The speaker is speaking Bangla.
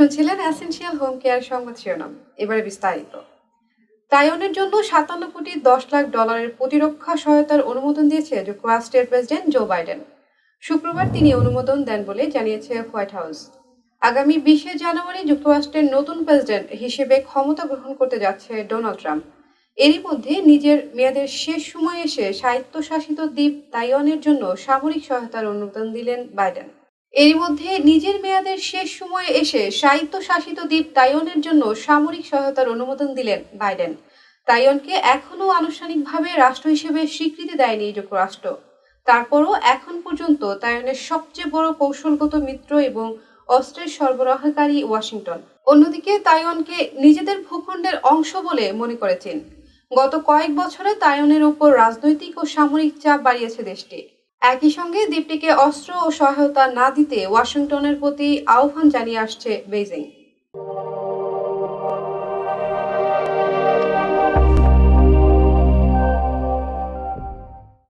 শুনছিলেন অ্যাসেনশিয়াল হোম কেয়ার সংবাদ শিরোনাম। এবারে বিস্তারিত। তাইওয়ানের জন্য সাতান্ন কোটি দশ লাখ ডলারের প্রতিরক্ষা সহায়তার অনুমোদন দিয়েছে যুক্তরাষ্ট্রের প্রেসিডেন্ট জো বাইডেন। শুক্রবার তিনি অনুমোদন দেন বলে জানিয়েছে হোয়াইট হাউস। আগামী বিশে জানুয়ারি যুক্তরাষ্ট্রের নতুন প্রেসিডেন্ট হিসেবে ক্ষমতা গ্রহণ করতে যাচ্ছে ডোনাল্ড ট্রাম্প। এরই মধ্যে নিজের মেয়াদের শেষ সময়ে এসে স্বায়ত্তশাসিত দ্বীপ তাইওয়ানের জন্য সামরিক সহায়তার অনুমোদন দিলেন বাইডেন। এরই মধ্যে নিজের মেয়াদের শেষ সময়ে এসে স্বায়ত্তশাসিত দ্বীপ তাইওয়ানের জন্য সামরিক সহায়তার অনুমোদন দিলেন বাইডেন। তাইওয়ানকে এখনও আনুষ্ঠানিকভাবে রাষ্ট্র হিসেবে স্বীকৃতি দেয়নি যুক্তরাষ্ট্র। তারপরও এখন পর্যন্ত তাইওয়ানের সবচেয়ে বড় কৌশলগত মিত্র এবং অস্ত্রের সরবরাহকারী ওয়াশিংটন। অন্যদিকে তাইওয়ানকে নিজেদের ভূখণ্ডের অংশ বলে মনে করে চীন। গত কয়েক বছরে তাইওয়ানের উপর রাজনৈতিক ও সামরিক চাপ বাড়িয়েছে দেশটি। একই সঙ্গে দ্বীপটিকে অস্ত্র ও সহায়তা না দিতে ওয়াশিংটনের প্রতি আহ্বান জানিয়ে আসছে বেইজিং।